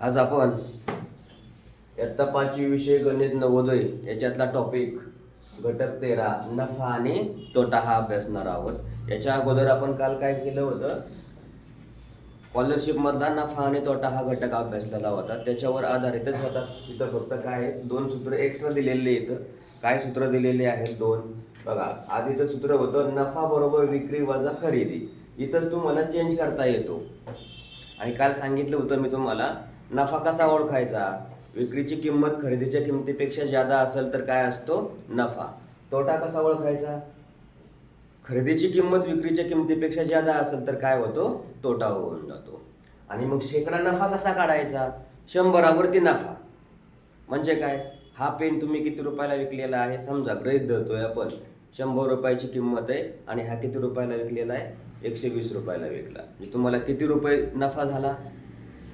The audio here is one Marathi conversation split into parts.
आज आपण इयत्ता पाचवी विषय गणित नवोदय याच्यातला टॉपिक घटक तेरा नफा आणि तोटा हा अभ्यासणार आहोत. याच्या अगोदर आपण काल काय केलं होतं? स्कॉलरशिपमधला नफा आणि तोटा हा घटक अभ्यासलेला होता. त्याच्यावर आधारितच होता इथं फक्त काय दोन सूत्र एक्स्ट्रा दिलेले इथं काय सूत्र दिलेले आहेत? दोन. बघा आधीचं सूत्र होतं नफा बरोबर विक्री वजा खरेदी. इथंच तुम्हाला चेंज करता येतो. आणि काल सांगितलं होतं मी तुम्हाला नफा कसा ओळखायचा? विक्रीची किंमत खरेदीच्या किमतीपेक्षा जादा असेल तर काय असतो? नफा. तोटा कसा ओळखायचा? खरेदीची किंमत विक्रीच्या किमतीपेक्षा जादा असेल तर काय होतो? तोटा होऊन जातो. आणि मग शेकडा नफा कसा काढायचा? शंभरावरती नफा. म्हणजे काय? हा पेन तुम्ही किती रुपयाला विकलेला आहे? समजा गृहित धरतोय आपण. शंभर रुपयाची किंमत आहे आणि हा किती रुपयाला विकलेला आहे? एकशे वीस रुपयाला विकला. म्हणजे तुम्हाला किती रुपये नफा झाला?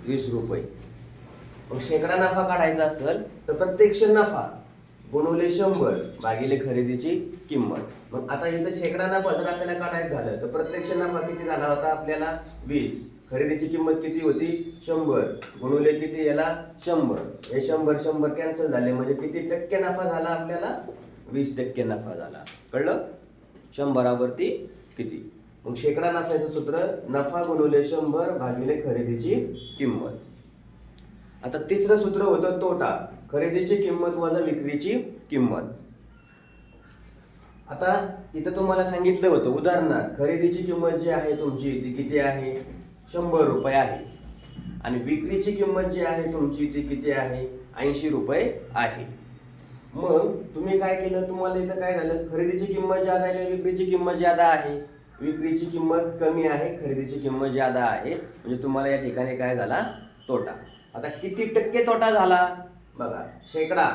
वीस रुपये. मग शेकडा नफा काढायचा असेल तर प्रत्यक्ष नफा गुणवले शंभर भागिले खरेदीची किंमत. मग आता इथं शेकडा नफा जर आपल्याला काढायचं झालं तर प्रत्यक्ष नफा किती झाला होता आपल्याला? वीस. खरेदीची किंमत किती होती? शंभर. गुणवले किती याला? शंभर. हे शंभर शंभर कॅन्सल झाले म्हणजे किती टक्के नफा झाला आपल्याला? वीस टक्के नफा झाला. कळलं? शंभरावरती किती? मग शेकडा नफ्याचं सूत्र नफा गुणवले शंभर भागिले खरेदीची किंमत. आता तिसरं सूत्र होतं तोटा. खरेदीची किंमत वजा विक्रीची किंमत. आता इथं तुम्हाला सांगितलं होतं उदाहरणार्थ खरेदीची किंमत जी आहे तुमची ती किती आहे? शंभर रुपये आहे. आणि विक्रीची किंमत जी आहे तुमची ती किती आहे? ऐंशी रुपये आहे. मग तुम्ही काय केलं? तुम्हाला इथं काय झालं? खरेदीची किंमत ज्यादा आहे विक्रीची किंमत ज्यादा आहे. विक्रीची किंमत कमी आहे खरेदीची किंमत ज्यादा आहे. म्हणजे तुम्हाला या ठिकाणी काय झाला? तोटा. आता किती टक्के तोटा झाला? बघा शेकडा.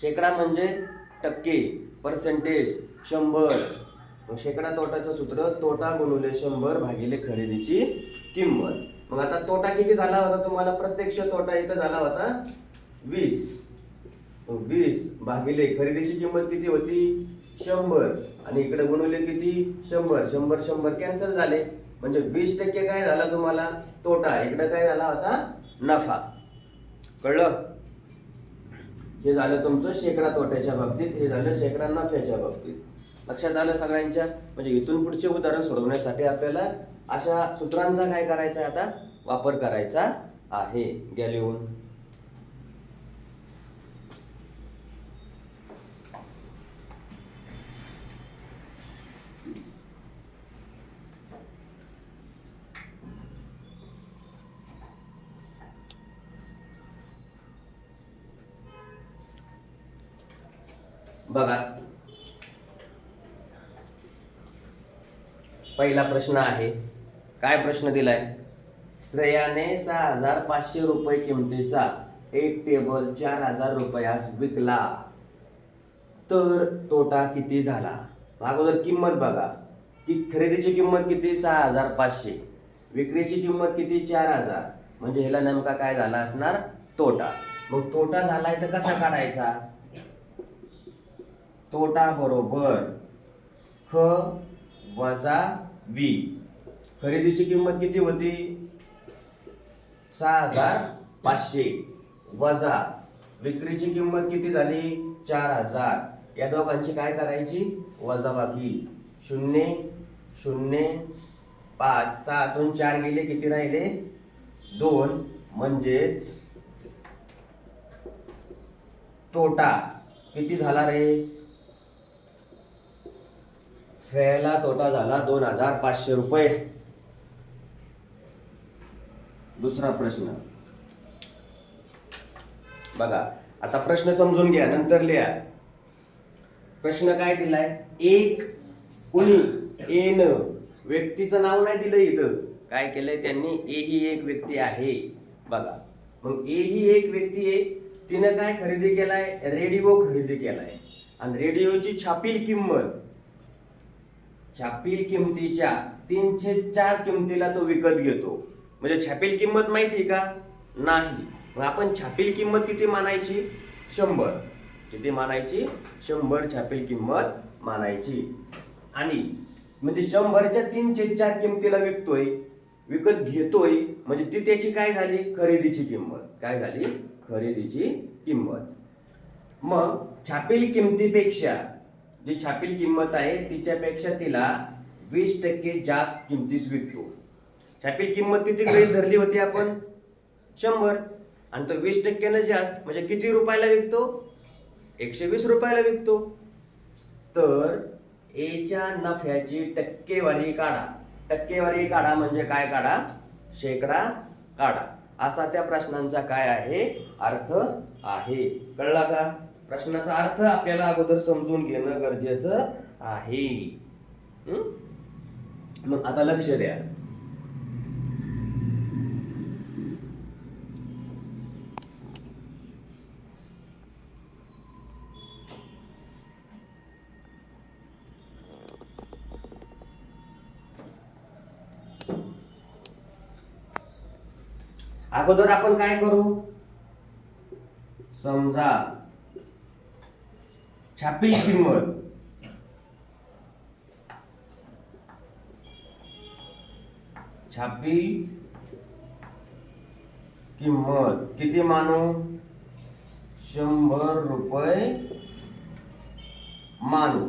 शेकडा म्हणजे टक्के पर्सेंटेज शंभर. मग शेकडा तोटाचं सूत्र तोटा गुणवले शंभर भागिले खरेदीची किंमत. मग आता तोटा किती झाला होता तुम्हाला? प्रत्यक्ष तोटा इथं झाला होता वीस. वीस भागिले खरेदीची किंमत किती होती? शंभर. आणि इकडे गुणवले किती? शंभर. शंभर शंभर कॅन्सल झाले. म्हणजे वीस टक्के काय झाला तुम्हाला? तोटा. इकडे काय झाला होता? नफा. कळलं? हे झालं तुमचं शेकडा तोट्याच्या बाबतीत हे झालं शेकडा नफ्याच्या बाबतीत. लक्षात आलं सगळ्यांच्या? म्हणजे इथून पुढचे उदाहरण सोडवण्यासाठी आपल्याला अशा सूत्रांचा काय करायचा आहे आता? वापर करायचा आहे. घ्या लिहून. बघा. पहिला प्रश्न आहे काय प्रश्न दिलाय? श्रेयाने सहा हजार पाचशे रुपये किमतीचा एक टेबल चार हजार रुपयास विकला. तर तोटा किती झाला? अगोदर किंमत बघा. की खरेदीची किंमत किती? सहा हजार पाचशे. विक्रीची किंमत किती? चार हजार. म्हणजे ह्याला नेमका काय झाला असणार? तोटा. मग तोटा झालाय तर कसा काढायचा? तोटा बरोबर ख वजा बी खरेदीची किंमत किती होती? सहा हजार पाचशे. वजा. विक्रीची किंमत किती झाली? चार हजार या दोघांची काय करायची? वजाबाकी शून्य शून्य पाच सहातून चार गेले किती राहिले? दोन. म्हणजेच तोटा. किती झाला रे? फेला तोटा झाला दोन हजार पाचशे रुपये. दुसरा प्रश्न. बघा आता प्रश्न समजून घ्या नंतर लिहा. प्रश्न काय दिलाय? एक कुणी एन. व्यक्तीचं नाव नाही दिलं इथं. काय केलंय त्यांनी? ए ही एक व्यक्ती आहे. बघा मग ए ही एक व्यक्ती आहे तिनं काय खरेदी केलाय? रेडिओ खरेदी केलाय. आणि रेडिओची छापील किंमत छापील किमतीच्या तीनशे चार किमतीला तो विकत घेतो. म्हणजे छापील किंमत माहिती का? नाही. मग आपण छापील किंमत किती मानायची? शंभर. किती मानायची? शंभर छापील किंमत मानायची. आणि म्हणजे शंभरच्या तीनशे चार किमतीला विकतोय विकत घेतोय म्हणजे ती त्याची काय झाली? खरेदीची किंमत. काय झाली? खरेदीची किंमत. मग छापील किमतीपेक्षा जी छापील किंमत आहे तिच्यापेक्षा तिला वीस टक्के जास्त किमतीस विकतो. छापील किंमत किती गृहित धरली होती आपण? शंभर. आणि तो वीस टक्क्यानं जास्त म्हणजे किती रुपयाला विकतो? एकशे वीस रुपयाला विकतो. तर एच्या नफ्याची टक्केवारी काढा. टक्केवारी काढा म्हणजे काय काढा? शेकडा काढा. असा त्या प्रश्नांचा काय आहे? अर्थ आहे. कळला का? प्रश्नाचा अर्थ आपल्याला अगोदर समजून घेणं गरजेचं आहे. मग आता लक्ष द्या. अगोदर आपण काय करू? समजा छापील किंमत छापील किंमत किती मानू शंभर रुपये मानू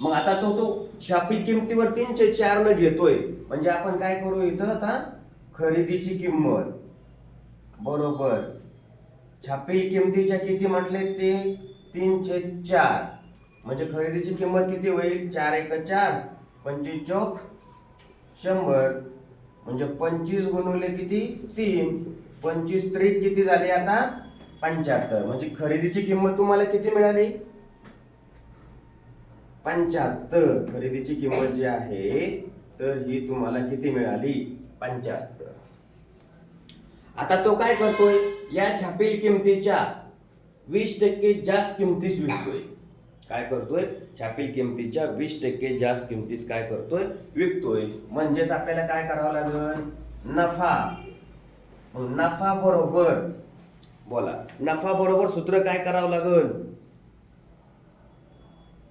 मग आता तो तो छापील किमतीवर तीनशे चार न घेतोय. म्हणजे आपण काय करू इथं आता? खरेदीची किंमत. बरोबर. छापील किमतीच्या किती म्हटले ते? तीनशे चार. म्हणजे खरेदीची किंमत किती होईल? चार एक चार. पंचवीस चौक शंभर. म्हणजे पंचवीस गुणवले किती? तीन. पंचवीस त्रिक किती झाले आता? पंच्याहत्तर. म्हणजे खरेदीची किंमत तुम्हाला किती मिळाली? पंच्याहत्तर. खरेदीची किंमत जी आहे तर ही तुम्हाला किती मिळाली? पंच्याहत्तर. आता तो काय करतोय? या छापील किमतीच्या वीस टक्के जास्त किमतीस विकतोय. काय करतोय? छापील किमतीच्या वीस टक्के जास्त किमतीस काय करतोय? विकतोय. म्हणजेच आपल्याला काय करावं लागेल? नफा. नफा बरोबर. बोला. नफा बरोबर सूत्र काय करावं लागेल?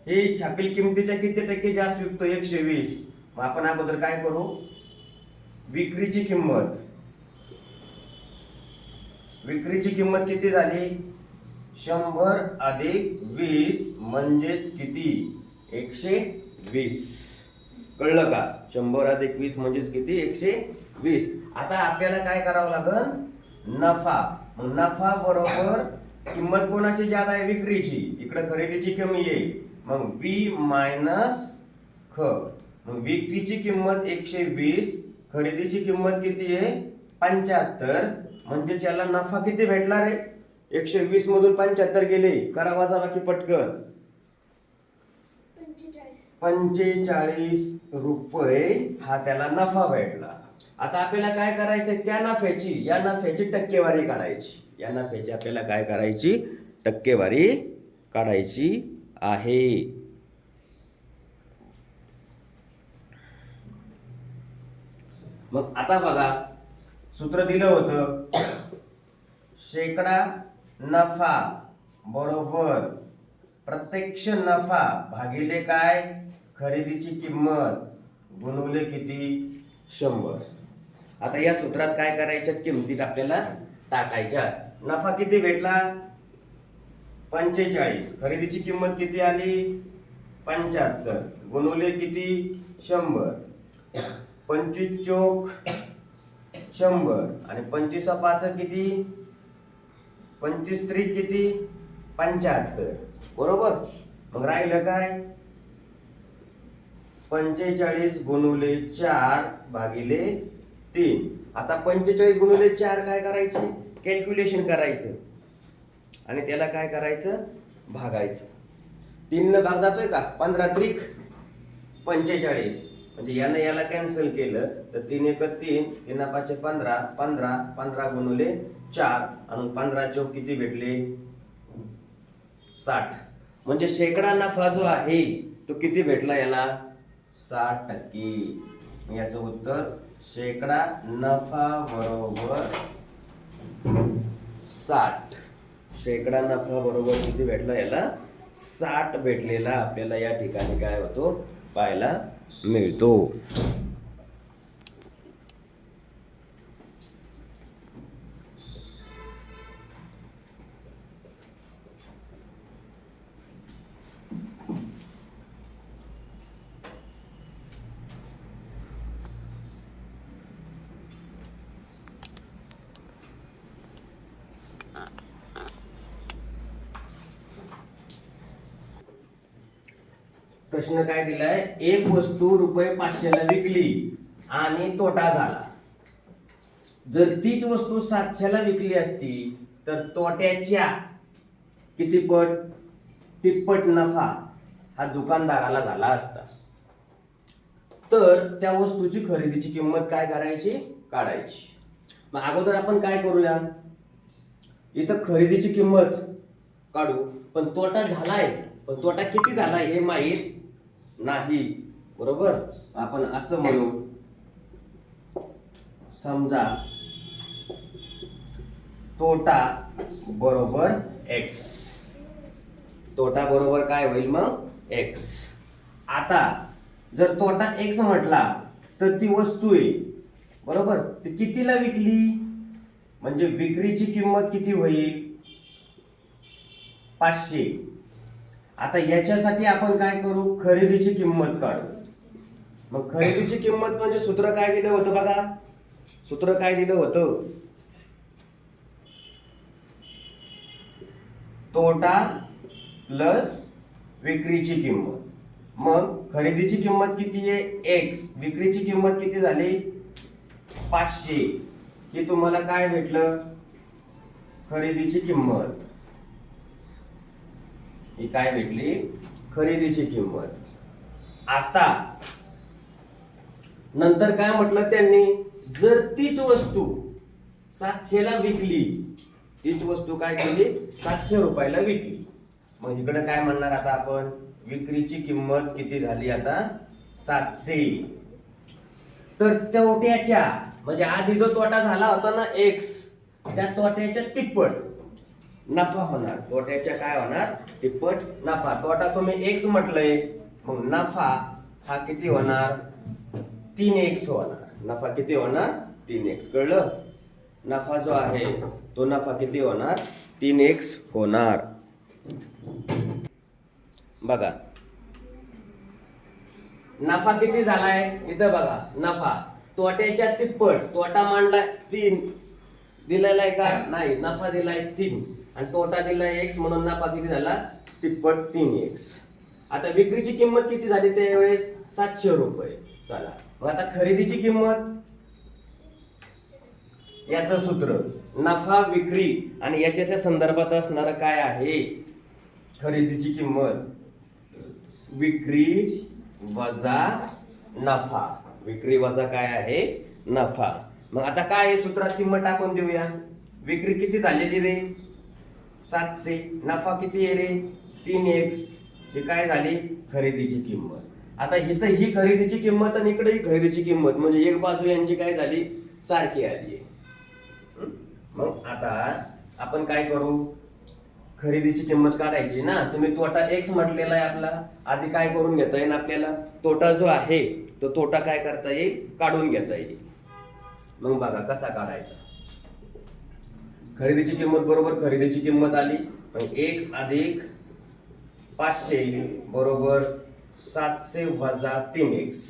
हे छापील किमतीच्या किती टक्के जास्त विकतो एकशे वीस. मग आपण अगोदर काय करू? विक्रीची किंमत. विक्रीची किंमत किती झाली? शंभर अधिक वीस म्हणजेच किती? एकशे वीस. कळलं का? शंभर अधिक वीस म्हणजेच किती? एकशे वीस. आता आपल्याला काय करावं लागल नफा. मग नफा बरोबर किंमत कोणाची ज्यादा आहे? विक्रीची. इकडे खरेदीची कमी येईल मग वी मायनस ख मग विक्रीची किंमत एकशे वीस खरेदीची किंमत किती आहे? पंच्याहत्तर. म्हणजे याला नफा किती भेटला रे एकशे वीस मधून पंच्याहत्तर गेले. करा वाजा बाकी पटकन. पंचेचाळीस. रुपये हा त्याला नफा भेटला. आता आपल्याला काय करायचं त्या नफ्याची या नफ्याची टक्केवारी काढायची. या नफ्याची आपल्याला काय करायची? टक्केवारी काढायची आहे. मग आता बघा सूत्र दिलं होतं. शेकडा नफा बरोबर. प्रत्यक्ष नफा भागिले काय? खरेदीची किंमत गुणवले किती? शंभर. आता या सूत्रात काय करायच्या किमतीत आपल्याला टाकायच्या नफा किती भेटला? पंचेचाळीस. खरेदीची किंमत किती आली? पंच्याहत्तर. गुणवले किती? शंभर. पंचवीस चोख शंभर. आणि पंचवीस पाच किती? पंचवीस त्रिक किती? पंच्याहत्तर. बरोबर? मग राहिलं काय? पंचेचाळीस गुणुले चार भागिले तीन. आता पंचेचाळीस गुणुले चार काय करायचे? कॅल्क्युलेशन करायचं. आणि त्याला काय करायचं? भागायचं. तीननं भाग जातोय का? पंधरा त्रिक पंचेचाळीस. म्हणजे यानं याला कॅन्सल केलं तर तीन एक तीन तीन पाचशे पंधरा पंधरा पंधरा गुणुले चार. आणि पंधरा चौक किती भेटले? साठ. म्हणजे शेकडा नफा जो आहे तो किती भेटला याला? साठ टक्के. याचं उत्तर शेकडा नफा बरोबर साठ. शेकडा नफा बरोबर किती भेटला याला? साठ भेटलेला आपल्याला या ठिकाणी काय होतो? पाहायला मिळतो. प्रश्न काय दिलाय? एक वस्तू रुपये पाचशेला विकली आणि तोटा झाला. जर तीच वस्तू सातशेला विकली असती तर तोट्याच्या किती पट? तिप्पट नफा हा दुकानदाराला झाला असता. तर त्या वस्तूची खरेदीची किंमत काय करायची? काढायची. मग अगोदर आपण काय करूया? इथं खरेदीची किंमत काढू. पण तोटा झालाय. पण तोटा किती झालाय हे माहीत नाही. बरोबर? आपण असं म्हणू. समजा तोटा बरोबर एक्स तोटा बरोबर काय होईल मग? एक्स आता जर तोटा एक्स म्हटला तर ती वस्तू आहे. बरोबर? ती कितीला विकली? म्हणजे विक्रीची किंमत किती होईल? पाचशे. आता याच्यासाठी आपण काय करू? खरेदीची किंमत काढू. मग खरेदीची किंमत म्हणजे सूत्र काय दिलं होतं बघा. सूत्र काय दिलं होतं? तोटा प्लस विक्रीची किंमत. मग खरेदीची किंमत किती आहे? एक्स विक्रीची किंमत किती झाली? पाचशे. हे तुम्हाला काय भेटलं? खरेदीची किंमत. ही काय भेटली? खरेदीची किंमत. आता नंतर काय म्हटलं त्यांनी? जर तीच वस्तू सातशेला विकली तीच वस्तू काय केली? सातशे रुपयाला विकली. मग इकडे काय म्हणणार आता आपण? विक्रीची किंमत किती झाली आता? सातशे. तर तोट्याच्या म्हणजे आधी जो तोटा झाला होता ना एक्स त्या तोट्याच्या तिप्पट. नफा होणार. तोट्याच्या काय होणार? तिप्पट नफा. तोटा तुम्ही एक्स म्हटलंय. मग नफा हा किती होणार? तीन एक्स होणार. नफा किती होणार? तीन एक्स कळलं? नफा जो आहे तो नफा किती होणार? तीन एक्स होणार. बघा. नफा किती झालाय? इथं बघा. नफा. तोट्याच्या तिप्पट. तोटा मांडला तीन. दिलेला आहे का? नाही. नफा दिलाय तीन. आणि तोटा दिला एक्स म्हणून नफा किती झाला? तिप्पट तीन एक्स आता विक्रीची किंमत किती झाली त्यावेळेस? सातशे रुपये. चला. मग आता खरेदीची किंमत? याचं सूत्र नफा विक्री आणि याच्याच्या संदर्भात असणार काय आहे? खरेदीची किंमत विक्री वजा नफा. विक्री वजा काय आहे? नफा. मग आता काय सूत्रात? किंमत टाकून देऊया. विक्री किती झालेली रे? सातशे नफा किती आहे रे? तीन एक्स ही काय झाली? खरेदीची किंमत. आता इथं ही खरेदीची किंमत आणि इकडे ही खरेदीची किंमत. म्हणजे एक बाजू यांची काय झाली? सारखी आली मग आता आपण काय करू? खरेदीची किंमत काढायची ना? तुम्ही तोटा एक्स म्हटलेला आहे आपला. आधी काय करून घेता येईल आपल्याला? तोटा जो आहे तो तोटा काय करता येईल? काढून घेता येईल. मग बघा कसा काढायचा. खरेदीची किंमत बरोबर खरेदीची किंमत आली एक्स अधिक पाचशे बरोबर सातशे वजा तीन एक्स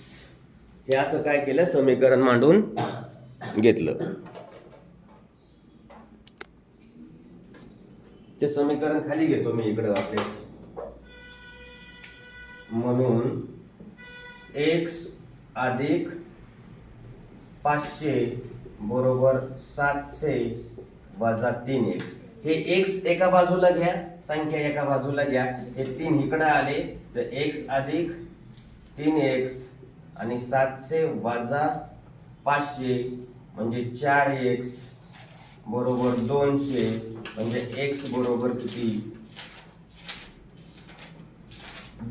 हे असं काय केलं? समीकरण मांडून घेतलं. ते समीकरण खाली घेतो मी इकडे आपले. म्हणून एक्स अधिक पाचशे बरोबर सातशे वजा तीन एक्स हे एक्स एका बाजूला घ्या संख्या एका बाजूला घ्या. हे तीन इकडं आले तर एक्स अधिक तीन एक्स आणि सातशे वजा पाचशे म्हणजे चार एक्स बरोबर दोनशे म्हणजे एक्स बरोबर किती?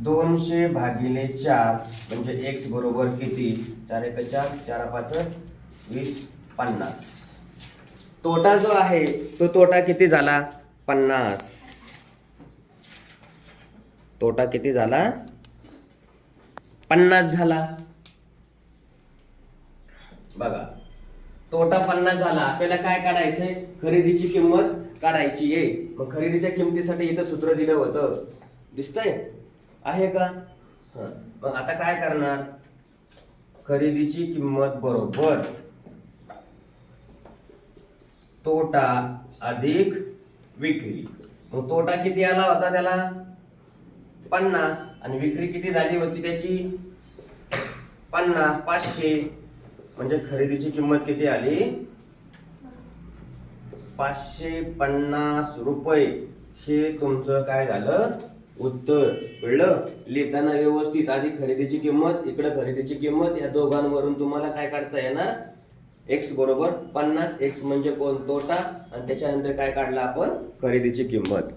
दोनशे भागिले चार म्हणजे एक्स बरोबर किती? चार एक चार चार पाच वीस पन्नास. तोटा जो आहे तो तोटा किती झाला? पन्नास. तोटा किती झाला? पन्नास झाला. बघा तोटा पन्नास झाला. आपल्याला काय काढायचंय? खरेदीची किंमत काढायची आहे. मग खरेदीच्या किमतीसाठी इथं सूत्र दिलं होतं. दिसतंय? आहे का? मग आता काय करणार? खरेदीची किंमत बरोबर तोटा अधिक विक्री. मग तोटा किती आला होता त्याला? पन्नास. आणि विक्री किती झाली होती त्याची? पन्नास पाचशे. म्हणजे खरेदीची किंमत किती आली? पाचशे पन्नास रुपये. हे तुमचं काय झालं? उत्तर कळलं लिहिताना व्यवस्थित आधी खरेदीची किंमत इकडं खरेदीची किंमत या दोघांवरून तुम्हाला काय काढता येणार? एक्स बरोबर पन्नास एक्स म्हणजे कोण? तोटा. आणि त्याच्यानंतर काय काढला आपण? खरेदीची किंमत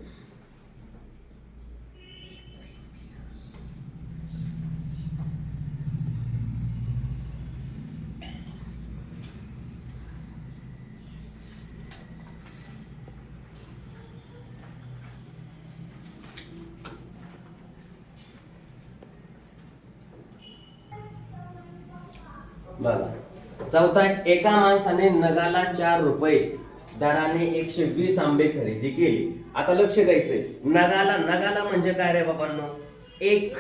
बघा चौथा एका माणसाने नगाला चार रुपये दराने एकशे वीस आंबे खरेदी केली. आता लक्ष द्यायचंय. नगाला नगाला म्हणजे काय रे बाबांनो? एक.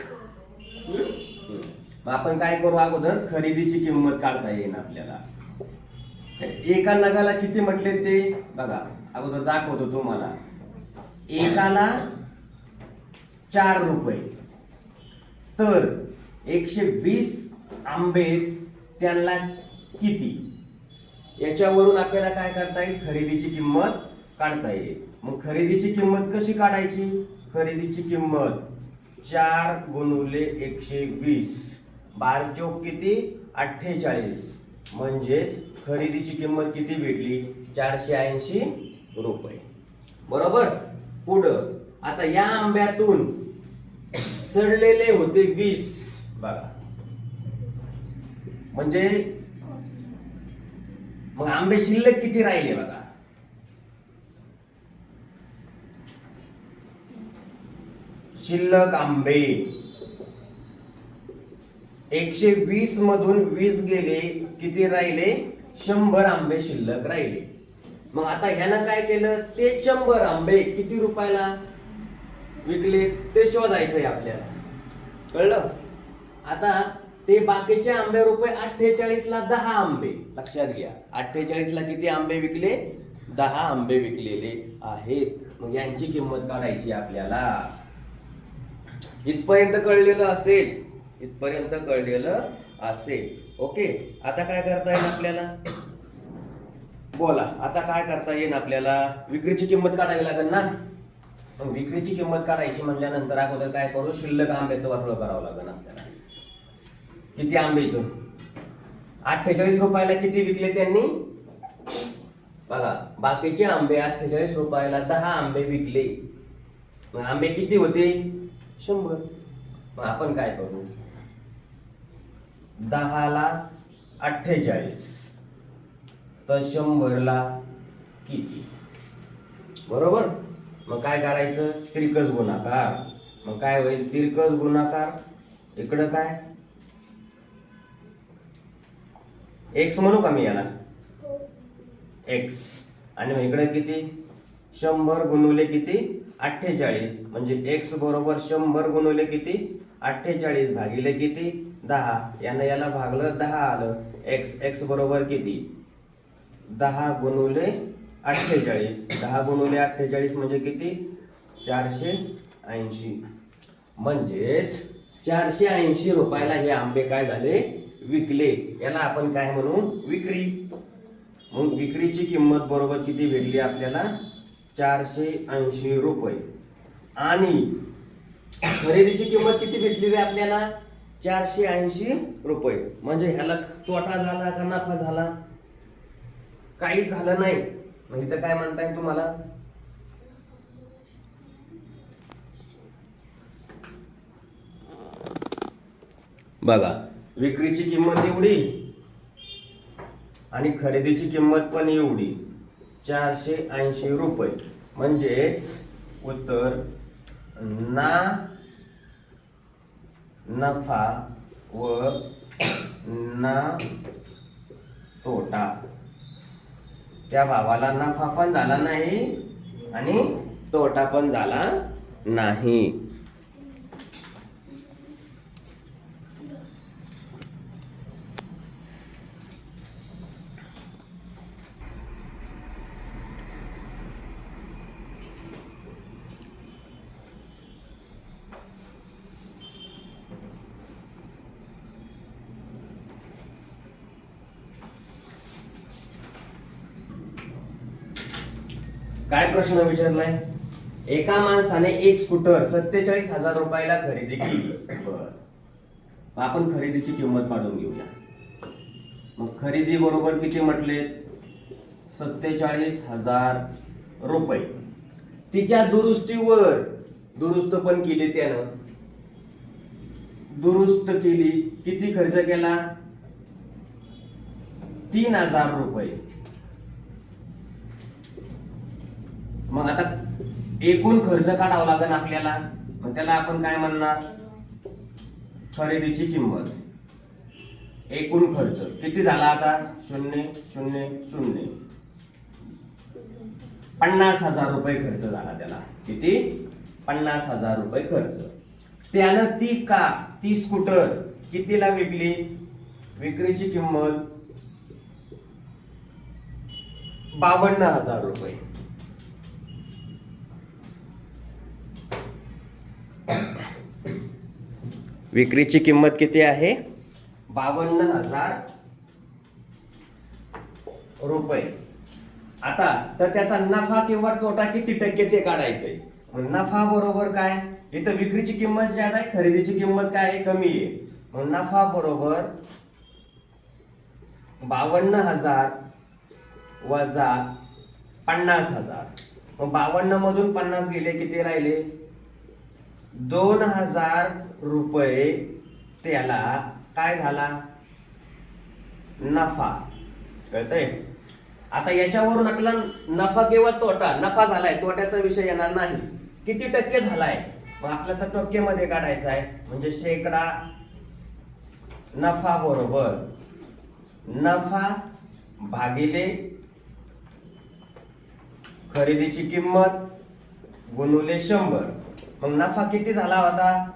आपण काय करू अगोदर? खरेदीची किंमत काढता येईल आपल्याला. एका नगाला किती म्हटले ते? बघा अगोदर दाखवतो तुम्हाला. एकाला चार रुपये. तर एकशे वीस आंबे त्यांना किती? याच्यावरून आपल्याला काय करता येईल? खरेदीची किंमत काढता येईल. मग खरेदीची किंमत कशी काढायची? खरेदीची किंमत चार गुणुले एकशे वीस. बार चौक किती? अठ्ठेचाळीस. म्हणजेच खरेदीची किंमत किती भेटली? चारशे ऐंशी रुपये. बरोबर? पुढं. आता या आंब्यातून सडलेले होते वीस. बघा. म्हणजे मग आंबे शिल्लक किती राहिले बघा? शिल्लक आंबे. एकशे वीस मधून वीस गेले किती राहिले? शंभर आंबे शिल्लक राहिले. मग आता ह्यानं काय केलं? ते शंभर आंबे किती रुपयाला विकले? ते शोधायचंय आपल्याला. कळलं? आता ते बाकीचे आंबे रुपये अठ्ठेचाळीस ला दहा आंबे. लक्षात घ्या. अठ्ठेचाळीस ला किती आंबे विकले? दहा आंबे विकलेले आहेत. मग यांची किंमत काढायची आपल्याला. इथपर्यंत कळलेलं असेल. इथपर्यंत कळलेलं असेल. ओके? आता काय करता येईल आपल्याला? बोला. आता काय करता येईल आपल्याला? विक्रीची किंमत काढावी लागेल ना? मग विक्रीची किंमत काढायची म्हणल्यानंतर अगोदर काय करू? शिल्लक आंब्याचं वर्तुळ करावं लागेल आपल्याला. किती आंबे इथून अठ्ठेचाळीस रुपयाला किती विकले त्यांनी? बघा बाकीचे आंबे अठ्ठेचाळीस रुपयाला दहा आंबे विकले. मग आंबे किती होते? शंभर. मग आपण काय करू? दहाला अठ्ठेचाळीस. तर शंभरला किती? बरोबर? मग काय करायचं? तिरकस गुणाकार. मग काय होईल? तिरकस गुणाकार. इकडं काय? एक्स म्हणू का मी याला? एक्स आणि मग इकडे किती? शंभर गुणवले किती? अठ्ठेचाळीस. म्हणजे एक्स बरोबर शंभर गुणवले किती? अठ्ठेचाळीस भागिले किती? दहा. यानं याला भागलं दहा आलं. एक्स एक्स बरोबर किती? दहा गुणवले अठ्ठेचाळीस. दहा गुणवले अठ्ठेचाळीस म्हणजे किती? चारशे ऐंशी. म्हणजेच चारशे ऐंशी रुपयाला हे आंबे काय झाले? विकले. याला आपण काय म्हणू? विक्री. मग विक्रीची किंमत बरोबर किती भेटली आपल्याला? चारशे ऐंशी रुपये. आणि खरेदीची किंमत किती भेटली रे आपल्याला? चारशे ऐंशी रुपये. म्हणजे ह्याला तोटा झाला का नफा झाला? काही झालं नाही. म्हणजे इथं काय म्हणताय तुम्हाला? बघा. विक्रीची किंमत एवढी आणि खरेदीची किंमत पण एवढी. चारशे ऐंशी रुपये. म्हणजेच उत्तर ना नफा व ना तोटा. त्या भावाला नफा पण झाला नाही आणि तोटा पण झाला नाही. काय प्रश्न विचारलाय? एका माणसाने एक स्कूटर सत्तेचाळीस हजार रुपयाला खरेदी केली. बर. आपण खरेदीची किंमत काढून घेऊया. मग खरेदी बरोबर किती म्हटले? सत्तेचाळीस हजार रुपये. तिच्या दुरुस्तीवर दुरुस्त पण केली त्यानं. दुरुस्त केली किती खर्च केला? तीन हजार रुपये. मग आता एकूण खर्च काढावा लागेल आपल्याला? मग त्याला आपण काय म्हणणार? खरेदीची किंमत. एकूण खर्च. किती झाला आता? शून्य शून्य शून्य. पन्नास हजार रुपये खर्च झाला त्याला. किती? पन्नास हजार रुपये खर्च. त्यानं ती का? ती स्कूटर कितीला विकली? विक्रीची किंमत बावन्न हजार रुपये. विक्रीची किंमत किती आहे? बावन्न हजार रुपये. आता तर त्याचा नफा किंवा तोटा किती टक्के ते काढायचंय? मग नफा बरोबर काय? इथं विक्रीची किंमत ज्यादा आहे खरेदीची किंमत काय आहे? कमी आहे. मग नफा बरोबर बावन्न हजार वजा पन्नास हजार. मग बावन्न मधून पन्नास गेले किती राहिले? दोन हजार रुपये त्याला काय झाला? नफा. कळतंय? आता याच्यावरून आपला नफा किंवा तोटा नफा झालाय तोट्याचा विषय येणार नाही. किती टक्के झालाय? मग आपल्या तर टक्केमध्ये काढायचा आहे. म्हणजे शेकडा नफा बरोबर. नफा भागिले खरेदीची किंमत गुणुले शंभर. मग नफा किती झाला होता?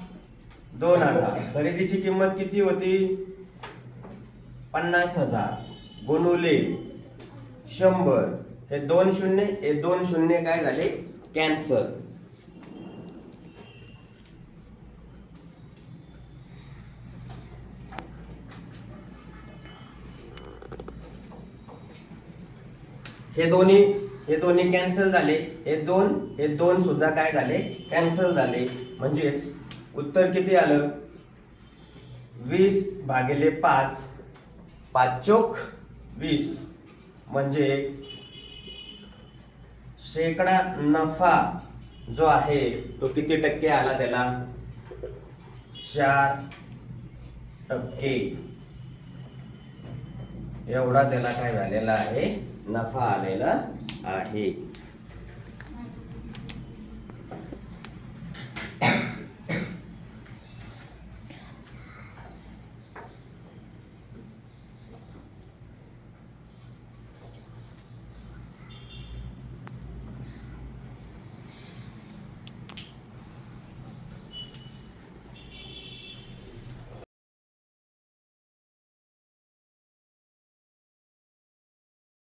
दोन हजार. खरेदीची किंमत किती होती? पन्नास हजार. गुणुले. शंभर. हे दोन शून्य हे दोन शून्य काय झाले? कॅन्सल. हे दोन्ही हे दोन्ही कॅन्सल झाले. हे दोन हे दोन सुद्धा काय झाले? कॅन्सल झाले. म्हणजेच उत्तर किती आलं? वीस भागिले पाच. पाच चोक वीस. म्हणजे शेकडा नफा जो आहे तो किती टक्के आला त्याला? चार टक्के. एवढा त्याला काय झालेला आहे? नफा आलेला आहे.